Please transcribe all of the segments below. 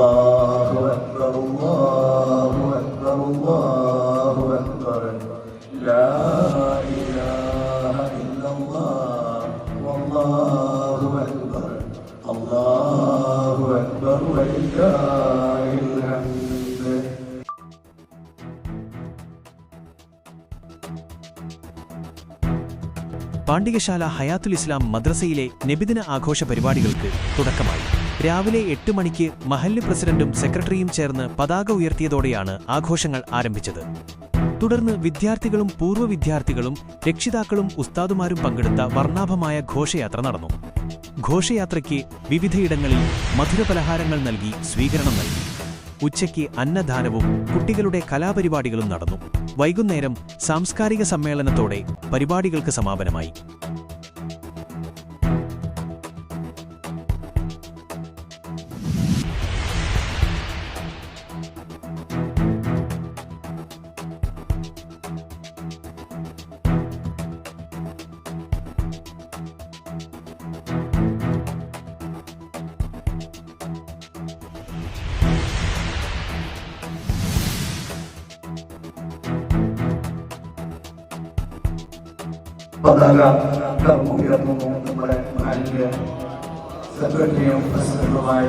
الله أكبر الله أكبر الله أكبر لا إله إلا الله والله أكبر الله أكبر ولله الحمد പാണ്ഡികശാല ഹയാത്തുൽ ഇസ്ലാം മദ്രസയിലെ നബിദിന ആഘോഷ പരിപാടികൾക്ക് തുടക്കമായി രാവിലെ എട്ട് മണിക്ക് മഹല്ല് പ്രസിഡന്റും സെക്രട്ടറിയും ചേർന്ന് പതാക ഉയർത്തിയതോടെയാണ് ആഘോഷങ്ങൾ ആരംഭിച്ചത്. തുടർന്ന് വിദ്യാർത്ഥികളും പൂർവ വിദ്യാർത്ഥികളും രക്ഷിതാക്കളും ഉസ്താദുമാരും പങ്കെടുത്ത വർണാഭമായ ഘോഷയാത്ര നടന്നു. ഘോഷയാത്രയ്ക്ക് വിവിധയിടങ്ങളിൽ മധുരപലഹാരങ്ങൾ നൽകി സ്വീകരണം നൽകി. ഉച്ചയ്ക്ക് അന്നദാനവും കുട്ടികളുടെ കലാപരിപാടികളും നടന്നു. വൈകുന്നേരം സാംസ്കാരിക സമ്മേളനത്തോടെ പരിപാടികൾക്ക് സമാപനമായി. പതാക ഉയർന്നു നമ്മുടെ മാലിന്യ സെക്രട്ടറിയും പ്രസിഡന്റുമായ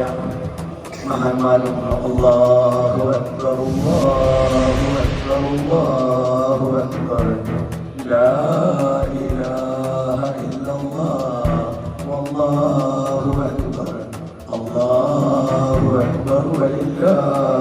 മഹാന്മാരും അല്ലാഹു അക്ബർ അല്ലാഹു അക്ബർ അല്ലാഹു അക്ബർ ലാ ഇലാഹ ഇല്ലല്ലാഹ് വല്ലാഹു അക്ബർ അല്ലാഹു അക്ബർ വലില്ലാഹിൽ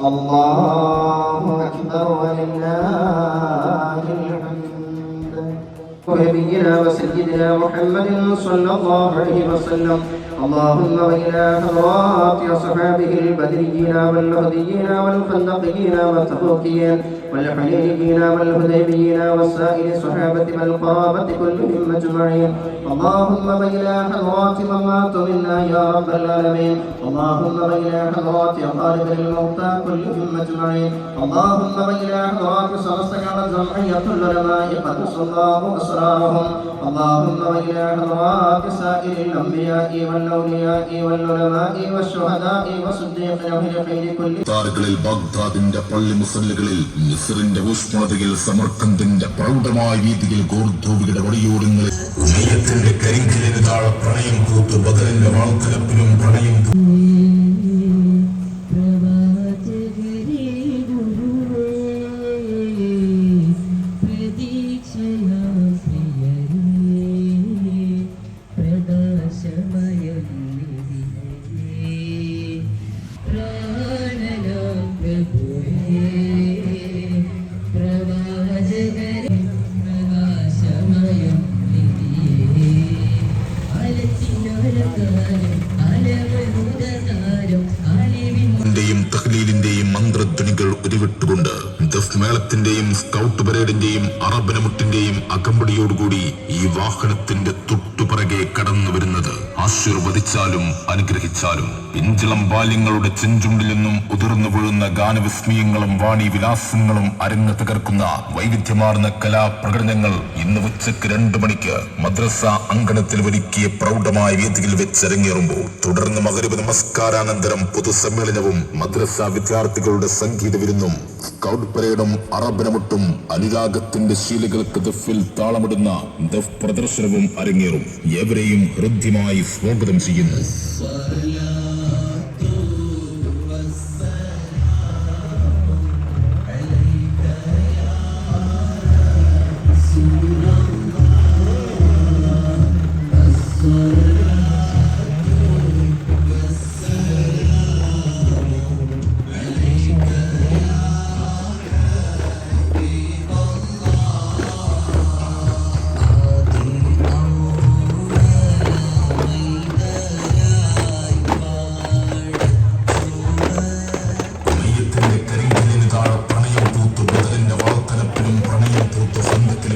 الله أكبر ولله الحمد. ونبينا وسيدنا محمد صلى الله عليه وسلم. اللهم وإلى حضرات أصحابه البدريين والمهديين والخندقيين والتبوكيين والحليليين والهديبيين والسائر الصحابة والقرابة كلهم أجمعين اللهم وإلى حضرات من ماتوا منا يا رب العالمين اللهم وإلى حضرات أقارب الموتى كلهم أجمعين اللهم وإلى حضرات سرسجع جمعية العلماء قدس الله أسرارهم اللهم وإلى حضرات سائر الأنبياء والأولياء والعلماء والشهداء والصديقين من خير كل താറുകളിൽ ബാഗ്ദാദിന്റെ പള്ളി മുസല്ലുകളിൽ മിസറിന്റെ ഊഷ്മതയിൽ സമർക്കന്തിന്റെ പ്രൗഢമായ രീതിയിൽ ഗോർധോവിയുടെ വടിയോരങ്ങളിൽ ജയത്തിന്റെ കരിങ്കലിന് താഴെ പ്രണയം കൂത്തു ബദലിന്റെ വാൾത്തലപ്പിലും പ്രണയം ഉരുവിട്ടുകൊണ്ട് ദഫ് മേളത്തിന്റെയും സ്കൗട്ട് പരേഡിന്റെയും അറബനമുട്ടിന്റെയും അകമ്പടിയോടുകൂടി ഈ വാഹനത്തിന്റെ തൊട്ടുപുറകെ കടന്നു വരുന്നത് ആശീർവദിച്ചാലും അനുഗ്രഹിച്ചാലും. പിഞ്ചിളം ബാല്യങ്ങളുടെ ചെഞ്ചുണ്ടിൽ നിന്നും ഉതിർന്നു വീഴുന്ന ഗാനവിസ്മയങ്ങളും വാണി വിലാസങ്ങളും അരങ്ങ് തകർക്കുന്ന വൈവിധ്യമാർന്ന കലാപ്രകടനങ്ങൾ ഇന്ന് ഉച്ചയ്ക്ക് രണ്ടു മണിക്ക് മദ്രസ അങ്കണത്തിൽ ഒരുക്കിയ പ്രൗഢമായ വേദിയിൽ വെച്ചരങ്ങേറുമ്പോൾ തുടർന്ന് മകരവ് നമസ്കാരാനന്തരം പൊതുസമ്മേളനവും മദ്രസ വിദ്യാർത്ഥികളുടെ സംഗീത വിരുന്നും സ്കൗട്ട് പരേഡും അറബനമുട്ടും അനുരാഗത്തിന്റെ ശീലകൾക്ക് ദഫിൽ താളമിടുന്ന ദഫ് പ്രദർശനവും അരങ്ങേറും. എവരെയും ഹൃദ്യമായി സ്വാഗതം ചെയ്യുന്നു.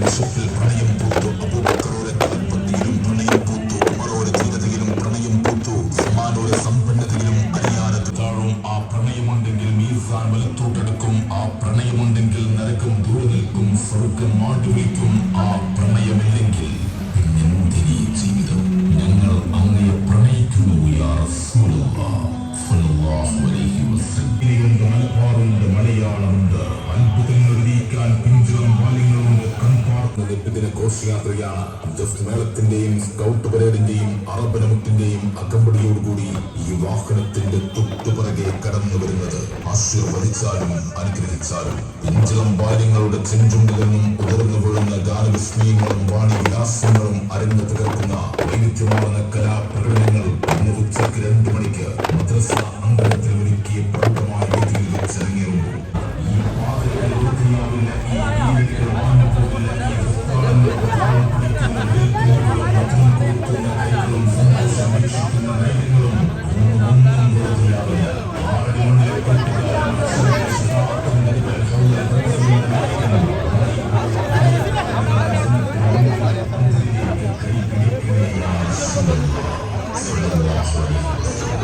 Merci. ഘോഷയാത്രയാണ് ജസ്റ്റ് മേളത്തിന്റെയും സ്കൗട്ട് പരേഡിന്റെയും അറബ് നമുക്കിന്റെയും അകമ്പടിയോടുകൂടി ഈ വാഹനത്തിന്റെ തൊട്ടുപുറകെ കടന്നു വരുന്നത് ആശീർവദിച്ചാലും അനുഗ്രഹിച്ചാലും. ഇഞ്ചളം ബാല്യങ്ങളുടെ ചെഞ്ചുണ്ടിൽ ഉയർന്നു വീഴുന്ന ഗാനവിസ്മയങ്ങളും വാണിവിലാസങ്ങളും അരങ്ങ് തകർക്കുന്ന വൈവിധ്യമാർന്ന കലാപ്രകടനങ്ങൾ すいません。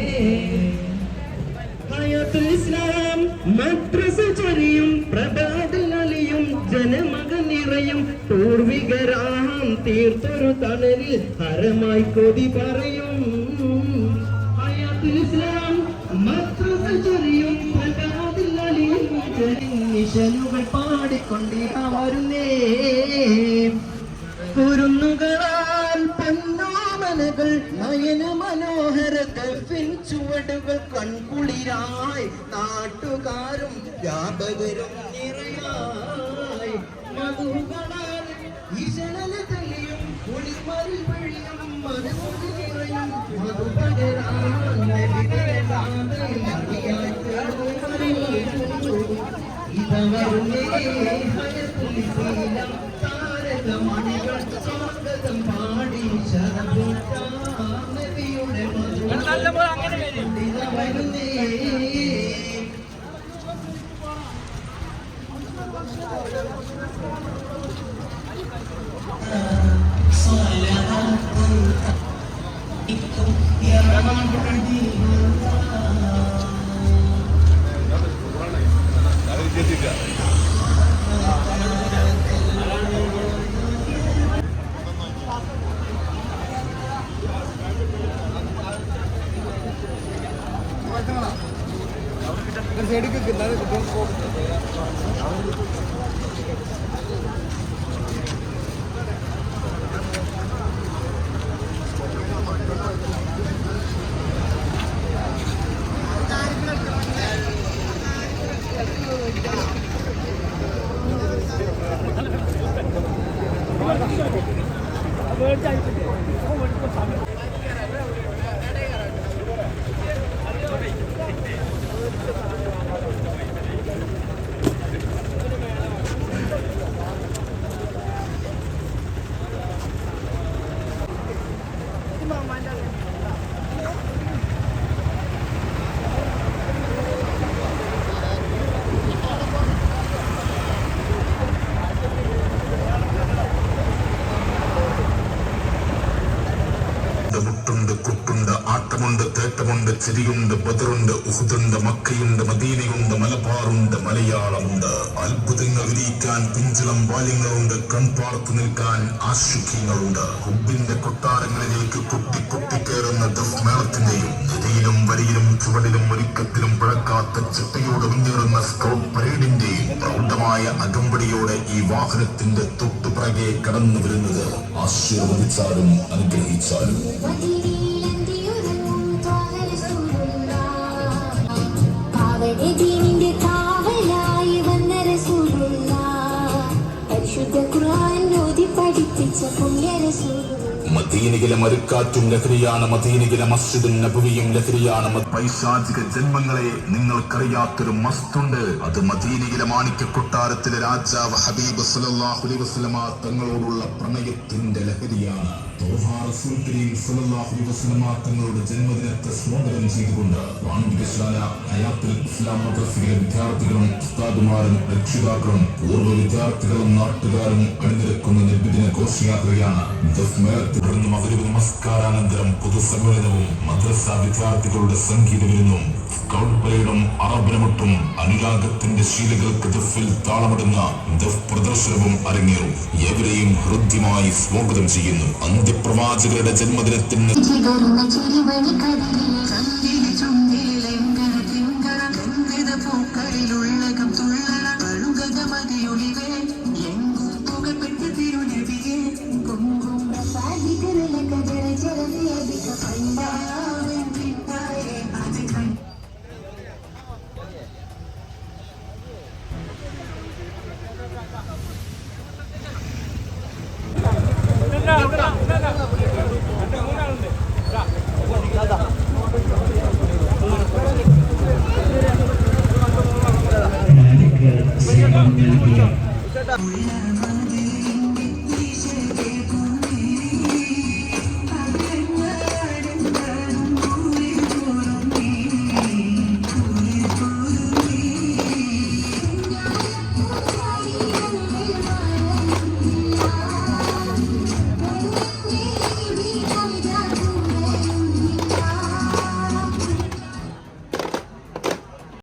ഇസ്ലാം മദ്രസ ചൊരിയും പ്രഭാതിൽ അലിയും ജനമക നിറയും പൂർവികരാം തീർത്തൊരു തണലിൽ ഹരമായി കൊതി പറയും. ഇസ്ലാം മദ്രസ ചൊരിയും പ്രഭാതിൽ അലിയും മിഷനുകൾ പാടിക്കൊണ്ടിത വരുന്നേ കുരുന്നുകളാൽ പൊന്നോമനകൾ നയന മനോഹര ഗൾഫിൻ ചുവടുകൾ കൺകുളിരായി നാട്ടുകാരും വ്യാപകരും നിറയായി. മധുകളാൽ ഈശനല താരകമണികൾ ইত্তু ইয়া রাবণ മുട്ടുണ്ട് കുട്ടുണ്ട് ആട്ടമുണ്ട് തേട്ടമുണ്ട് ചിരിയുണ്ട് ബദറുണ്ട് ഉഹുദുണ്ട് മക്കയുണ്ട് മദീനയുണ്ട് മലബാറുണ്ട് മലയാളമുണ്ട്. അത്ഭുതങ്ങൾ വിരിയിക്കാൻ പിഞ്ചളം ബാല്യങ്ങളുണ്ട് കൺപാർത്ത് നിൽക്കാൻ ആശുഖ്യങ്ങളുണ്ട് ഹുബിന്റെ കൊട്ടാരങ്ങളിലേക്ക് കുട്ടി കുട്ടിക്കേറുന്ന ദഫ്മേളത്തിന്റെയും നിരയിലും വരിയിലും ചുവടിലും ഒരുക്കത്തിലും പിഴക്കാത്ത ചിട്ടയോട് മുന്നേറുന്ന സ്കൗട്ട് പരേഡിന്റെയും പ്രൗഢമായ അകമ്പടിയോടെ ഈ വാഹനത്തിന്റെ തൊട്ടുപിറകെ കടന്നു വരുന്നത് ആശീർവദിച്ചാലും അനുഗ്രഹിച്ചാലും. മദീനയിലെ മരുക്കാറ്റും ലഹരിയാണ് മദീനയിലെ മസ്ജിദും നബുവിയും ലഹരിയാണ്. പൈശാചിക ജന്മങ്ങളെ നിങ്ങൾക്കറിയാത്തൊരു മസ്തുണ്ട് അത് മദീനയിലെ മാണിക്യ കൊട്ടാരത്തിലെ രാജാവ് ഹബീബ് സല്ലല്ലാഹു അലൈഹി വസല്ലമ തങ്ങളോടുള്ള പ്രണയത്തിന്റെ ലഹരിയാണ്. തങ്ങളുടെ ജന്മദിനത്തെ സ്വാഗതം ചെയ്തുകൊണ്ട് പാണ്ഡികശാല ഹയാത്തുൽ ഇസ്ലാം മദ്രസയിലെ വിദ്യാർത്ഥികളും ഉസ്താദുമാരും രക്ഷിതാക്കളും പൂർവ വിദ്യാർത്ഥികളും നാട്ടുകാരും അണിനിരക്കുന്ന നിർമ്മിതിന ഘോഷയാത്രയാണ് തുടർന്ന് മകരവ് നമസ്കാരാനന്തരം പൊതുസമ്മേളനവും മദ്രസ വിദ്യാർത്ഥികളുടെ സംഗീത വിരുന്നും പരേഡും അറബനമുട്ടും അനുരാഗത്തിന്റെ ശീലകൾക്ക് ദഫിൽ താളമിടുന്ന ദഫ് പ്രദർശനവും അരങ്ങേറും. എവരെയും ഹൃദ്യമായി സ്വാഗതം ചെയ്യുന്നു. അന്ത്യപ്രവാചകരുടെ ജന്മദിനത്തിന് ചിതറുന്ന ചിരിമണി കതിരിൽ ചന്ദിലെ ചുണ്ടിലെ തിങ്കര ഗംഗിത Yeah.